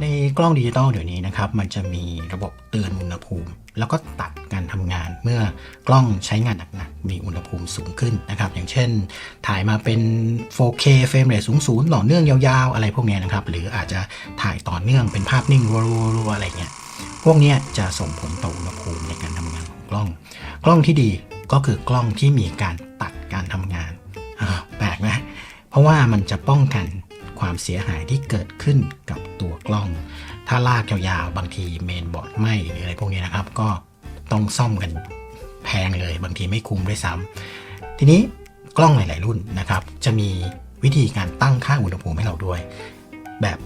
ในกล้องดิจิตอลเดี๋ยวนี้นะครับมันจะมีระบบเตือนอุณหภูมิ แล้วก็ตัดการทำงานเมื่อกล้องใช้งานหนักๆมีอุณหภูมิสูงขึ้นนะครับ อย่างเช่น ถ่ายมาเป็น 4K เฟรมเรทสูงๆต่อเนื่องยาวๆ อะไรพวกนี้นะครับ หรืออาจจะถ่ายต่อเนื่องเป็นภาพนิ่งรัวๆอะไรเงี้ยพวกนี้จะส่งผลต่ออุณหภูมิในการทำงานของกล้อง กล้องที่ดีก็คือกล้องที่มีการตัดการทำงานแปลกนะเพราะว่ามันจะป้องกัน ความเสียหายที่เกิดขึ้นกับตัวกล้อง ถ้าลากยาวๆ บางทีเมนบอร์ดไหมหรืออะไรพวกนี้นะครับ ก็ต้องซ่อมกันแพงเลยบางทีไม่คุ้มด้วยซ้ำทีนี้กล้องหลาย ๆ รุ่นนะครับ จะมีวิธีการตั้งค่าอุณหภูมิให้เราด้วย แบบ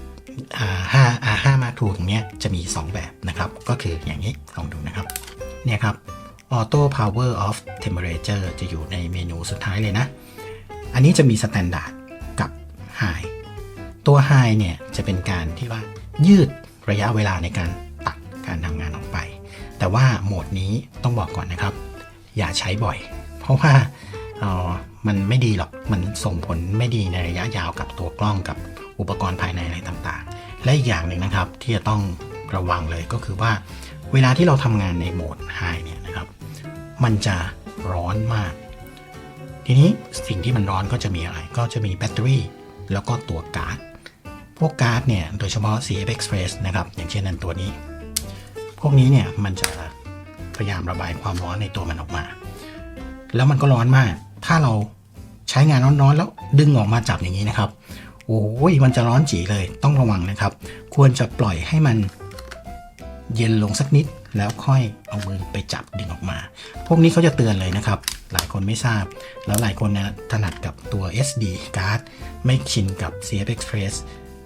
อ่าห้าอ่าห้ามาทูตรงเนี้ยจะมี 2 แบบนะครับ ก็คืออย่างนี้ลองดูนะครับ เนี่ยครับ Auto Power Off Temperature จะอยู่ในเมนูสุดท้ายเลยนะ อันนี้จะมี Standard กับ High ตัว High เนี่ยจะเป็นการที่ว่ายืดระยะเวลาในการตัดการทำงานออกไป แต่ว่าโหมดนี้ต้องบอกก่อนนะครับ อย่าใช้บ่อย เพราะว่าเออมันไม่ดีหรอก มันส่งผลไม่ดีในระยะยาวกับตัวกล้องกับอุปกรณ์ภายในอะไรต่างๆ และอีกอย่างหนึ่งนะครับที่จะต้องระวังเลยก็คือว่า เวลาที่เราทำงานในโหมด High เนี่ยนะครับ มันจะร้อนมาก ทีนี้สิ่งที่มันร้อนก็จะมีอะไร ก็จะมีแบตเตอรี่ แล้วก็ตัวการ์ด วกการ์ดเนี่ย โดยเฉพาะ CF Express นะครับ อย่างเช่นนันตัวนี้ พวกนี้เนี่ย มันจะพยายามระบายความร้อนในตัวมันออกมา แล้วมันก็ร้อนมาก ถ้าเราใช้งานร้อนๆ แล้วดึงออกมาจับอย่างนี้นะครับ โอ้ยมันจะร้อนจีเลย ต้องระวังนะครับ ควรจะปล่อยให้มันเย็นลงสักนิด แล้วค่อยเอามือไปจับดึงออกมา พวกนี้เขาจะเตือนเลยนะครับ หลายคนไม่ทราบ แล้วหลายคนนะถนัดกับตัว SD card ไม่ชินกับ CF Express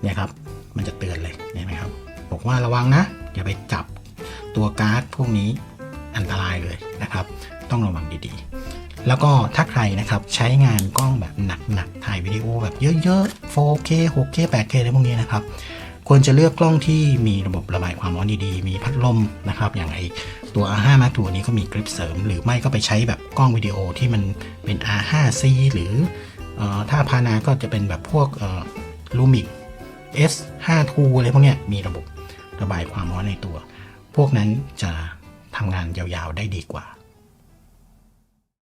เนี่ยครับมันจะเตือนเลยเห็นไหมครับ บอกว่าระวังนะ อย่าไปจับตัวการ์ดพวกนี้อันตรายเลยนะครับ ต้องระวังดีๆ แล้วก็ถ้าใครนะครับใช้งานกล้องแบบหนักๆถ่ายวิดีโอแบบเยอะๆ 4K 6K 8K อะไรพวกนี้นะครับควรจะเลือกกล้องที่มีระบบระบายความร้อนดีๆ มีพัดลมนะครับ อย่างไอตัว R5 Mark II นี้ก็มีกริปเสริม หรือไม่ก็ไปใช้แบบกล้องวิดีโอที่มันเป็น R5C หรือออถ้าพานาก็จะเป็นแบบพวกลูมิก S52 อะไรพวกเนี้ยมีระบบระบายความร้อนในตัว พวกนั้นจะทำงานยาวๆได้ดีกว่า